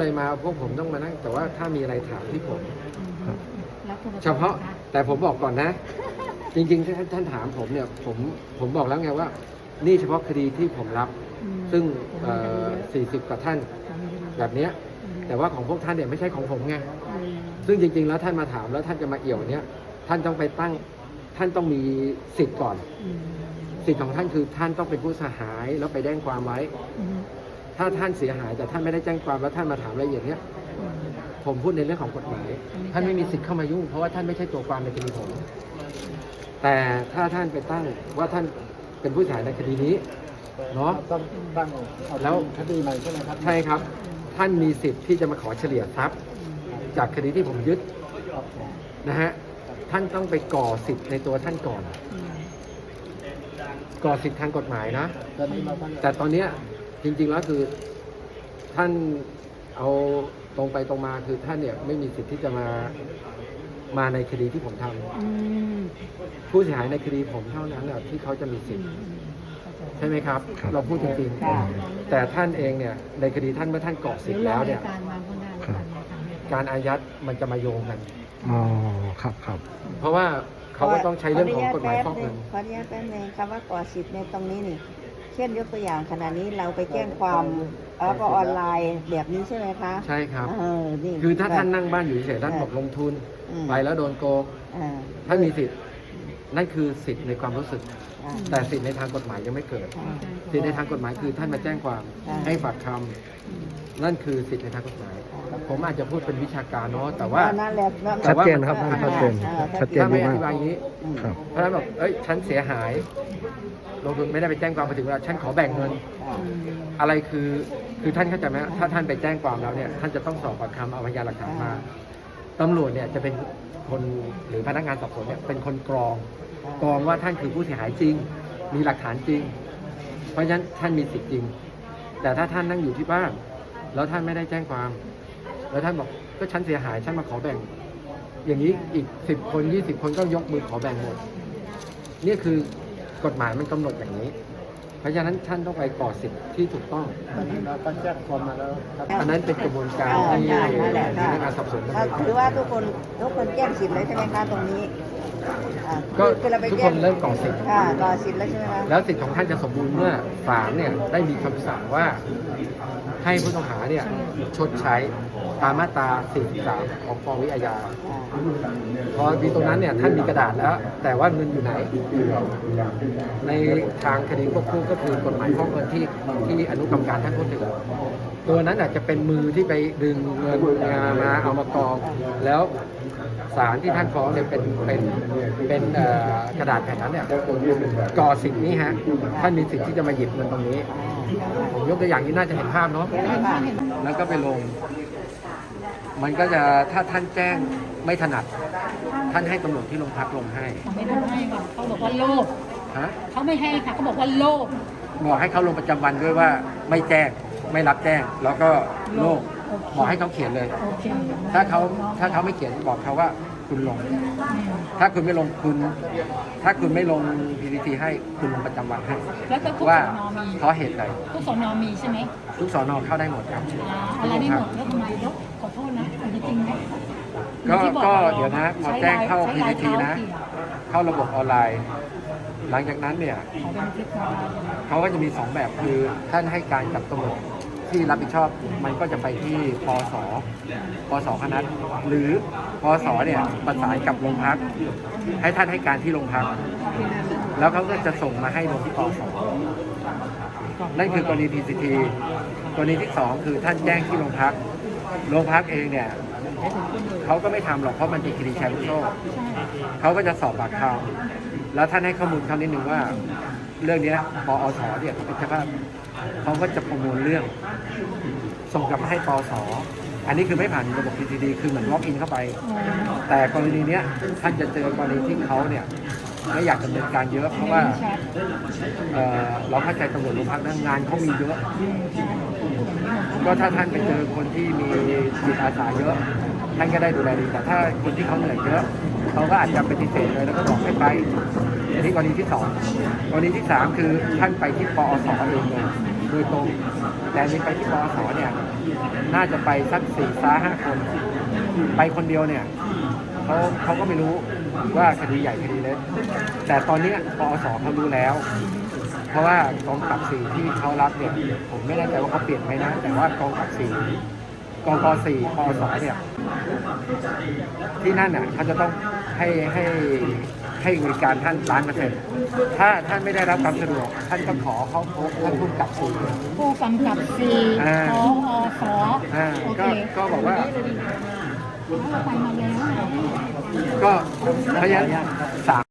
อะไรมาพวกผมต้องมานั่ง แต่ว่าถ้ามีอะไรถามที่ผมอืมแล้วคุณเฉพาะแต่ผมบอกก่อนนะ จริงๆถ้าท่านถามผมเนี่ยผมผมบอกแล้วไงว่า นี่เฉพาะคดีที่ผมรับอืมซึ่งเอ่อ40 กว่าท่านอืมแบบเนี้ยแต่ว่าของพวกท่านเนี่ยไม่ใช่ของผมไงอืมซึ่งจริง ๆ แล้วท่านมาถามแล้วท่านจะมาเอี่ยวเนี้ยท่านต้องไปตั้งท่านต้องมีสิทธิ์ก่อนอืมสิทธิ์ของท่านคือท่านต้องเป็นผู้เสียหายแล้วไปแจ้งความไว้อืม ถ้าท่านเสียหายแต่ท่านไม่ได้แจ้งความแล้วท่านมาถามรายละเอียดเนี้ยผมพูดในเรื่องของกฎหมายท่านไม่มีสิทธิ์เข้ามายุ่งเพราะว่าท่านไม่ใช่ตัวความในคดีผม แต่ถ้าท่านไปตั้งว่าท่านเป็นผู้เสียหายในคดีนี้เนาะต้องตั้งแล้วคดีใหม่ใช่ไหมครับ ใช่ครับ ท่านมีสิทธิ์ที่จะมาขอเฉลี่ยทรัพย์ จากคดีที่ผมยึดนะฮะท่านต้องไปก่อสิทธิ์ในตัวท่านก่อน ก่อสิทธิ์ทางกฎหมายนะแต่ตอนนี้ จริงๆแล้วคือท่านเอาตรงไปตรงมาคือท่านเนี่ยไม่มีสิทธิ์ที่จะมามาในคดีที่ผมทำอืมผู้เสียหายในคดีผมเท่านั้นน่ะที่เขาจะมีสิอืทมธิ์อืมเข้าใจใช่ไหมครับครับ เราพูดจริงค่ะ ๆแต่ท่านเองเนี่ยในคดีท่านเมื่อท่านก่อสิทธิ์แล้วเนี่ย ดี๋รอการมาข้างหน้าแล้วกันนะคะการอายัดมันจะมาโยงกัน อ๋อครับครับ เพราะว่าเขาก็ต้องใช้เรื่องของกฎหมายฟอกเงิน ขออนุญาตแป๊บนึงคำว่าก่อสิทธิ์ในตรงนี้นี่ เช่นยกตัวอย่างขณะนี้เราไปแจ้งความเออก็ออนไลน์แบบนี้ใช่ไหมคะใช่ครับ เออนี่คือถ้าท่านนั่งบ้านอยู่เฉยๆท่านบอกลงทุนอืมไปแล้วโดนโกงอ่าท่านมีสิทธิ์ นั่นคือสิทธิ์ในความรู้สึก อ่า แต่สิทธิ์ในทางกฎหมายยังไม่เกิดอ่าสิทธิในทางกฎหมายคือท่านมาแจ้งความ อ่า ให้ฝากคำ นั่นคือสิทธิในทางกฎหมาย ผมอาจจะพูดเป็นวิชาการเนาะแต่ว่าอันนั่นแหละนั่นแหละแต่ชัดว่าเจนครับท่านชัดเจนอ่าชัดเจนถ้าไม่อมากธิบายอย่างนี้อืมครับ เพราะฉะนั้นบอกเอ้ย ฉันเสียหาย ลงทุนไม่ได้ไปแจ้งความมาถึงเวลา ฉันขอแบ่งเงิน อ่าอืมอะไรคือ คือท่านเข้าใจไหมถ้าท่านไปแจ้งความแล้วเนี่ย ท่านจะต้องสอบปากคำเอาพยานหลักฐานมา ตำรวจเนี่ยจะเป็นคนหรือพนักงานสอบสวนเนี่ยเป็นคนกรอง กรองว่าท่านคือผู้เสียหายจริง มีหลักฐานจริง เพราะฉะนั้นท่านมีสิทธิ์จริง แต่ถ้าท่านนั่งอยู่ที่บ้าน แล้วท่านไม่ได้แจ้งความ แล้วท่านบอกก็ฉันเสียหายฉันมาขอแบ่ง อย่างนี้อีกสิบคนยี่สิบคนก็ยกมือขอแบ่งหมด นี่คือกฎหมายมันกำหนดอย่างนี้ เพราะฉะนั้นท่านต้องไปก่อสิทธิ์ที่ถูกต้องตอนนี้เราตั้งแจ้งความมาแล้วครับอันนั้นเป็นกระบวนการอ่าที่ใช่นั่นแหละพค่ะนักงานสอบสวนดำถ้าเนินการคือว่าทุกคนทุกคนแจ้งสิทธิ์เลยใช่ไหมคะตรงนี้ อ่าก็คือเราไปทุกแจ้คงนเริ่มก่อสิทธิ์ ค่ะก่อสิทธิ์แล้วใช่ไหมคะแล้วสิทธิ์ของท่านจะสมบูรณ์เมื่อศาลเนี่ยได้มีคำสั่งว่าให้ผู้ต้องหาเนี่ยชดใช้ตามมาตรา 43 ของปวิอาญา อ่าพอมีตรงนั้นเนี่ยท่านมีกระดาษแล้ว แต่ว่าเงินอยู่ไหน ในทางคดีควบคู่ก็คือกฎหมายฟอกเงินที่ที่อนุกรรมการท่านพูดถึงตัวนั้นอาจจะเป็นมือที่ไปดึงเงินมามาเอามากอง แล้ว ศาลที่ท่านฟ้องเนี่ยเป็นเป็นเป็นเอ่อกระดาษแผ่นนั้นเนี่ยก่อสิทธิ์นี้ฮะท่านมีสิทธิ์ที่จะมาหยิบเงินตรงนี้ ผมยกตัวอย่างนี้น่าจะเห็นภาพเนาะแล้วก็ไปลง มันก็จะถ้าท่านแจ้งไม่ถนัด ท่านให้ตำรวจที่โรงพักลงให้เขาไม่ได้ให้ค่ะเขาบอกว่าโลภฮะเขาไม่ให้ค่ะเขาบอกว่าโลภบอกให้เขาลงประจำวันด้วยว่าไม่แจ้งไม่รับแจ้งแล้วก็โลก บอกให้เขาเขียนเลย โอเคถ้าเขาถ้าเขาไม่เขียนบอกเขาว่าคุณลงอืมถ้าคุณไม่ลงคุณ ถ้าคุณไม่ลง PPT ให้คุณลงประจำวันให้ แล้วก็ทุกว่าสอนอมีเพราะเหตุใดทุกสอนอมีใช่ไหมทุกสอนอเข้าได้หมดครับ อ่าอะไรไม่หมดแล้วทำไมแล้วขอโทษนะอันนี้จริงไหมก็ที่บอกก็ราเดี๋ยวนะพอใช้แจ้งเข้า ใช้ลย PPT นะ เท้าเขี่ยเข้าระบบออนไลน์ หลังจากนั้นเนี่ย ขอเป็นคลิปมาเขาก็จะมีสองแบบคือท่านให้การกับตำรวจ ที่รับผิดชอบมันก็จะไปที่ปสปสคณะหรือปสเนี่ยประสานกับโรงพัก ให้ท่านให้การที่โรงพัก แล้วเขาก็จะส่งมาให้ลงที่ปสนั่นคือกรณี PCT กรณีที่สองคือท่านแจ้งที่โรงพัก โรงพักเองเนี่ยเขาก็ไม่ทำหรอกเพราะมันเป็นคดีแชร์ลูกโซ่เขาก็จะสอบปากคำแล้วท่านให้ข้อมูลเขานิดนึงว่า เรื่องนี้ปอสเนี่ยเป็นเจ้าภาพเขาก็จะประมวลเรื่อง ส่งกลับมาให้ปอสอันนี้คือไม่ผ่านระบบ PTD คือเหมือนล็อกอินเข้าไป แต่กรณีเนี้ยท่านจะเจอกรณีที่เขาเนี่ยไม่อยากดำเนินการเยอะเพราะว่าเอ่อเราเข้าใจตำรวจโรงพักนะงานเขามีเยอะ ก็ถ้าท่านไปเจอคนที่มีจิตอาสาเยอะ ท่านก็ได้ดูแลดีแต่ถ้าคนที่เขาเหนื่อยเยอะ เขาก็อาจจะปฏิเสธเลยแล้วก็บอกให้ไปอันนี้กรณีที่สองกรณีที่สามคือท่านไปที่ปอสเองเลยโดยตรงแต่นี่ไปที่ปอสเนี่ยน่าจะไปสักสี่ซ้าห้าคน ไปคนเดียวเนี่ยเขาเขาก็ไม่รู้ว่าคดีใหญ่คดีเล็กแต่ตอนนี้ปอสเขารู้แล้ว เพราะว่ากองกับสี่ที่เขารับเนี่ยผมไม่แน่ใจว่าเขาเปลี่ยนไหมนะ แต่ว่ากองกับสี่กองกสี่ปอสเนี่ย ที่นั่นน่ะเขาจะต้องให้ให้ให้บริการท่านล้านเปอร์เซ็นต์ถ้าท่านไม่ได้รับความสะดวก ท่านก็ขอเขาพบท่านผู้กำกับสี่ผู้กำกับสี่อ่าพอสอ่าโอเคก็ก็บอกว่า เราไปมาแล้ว ก็เพราะฉะนั้นสาม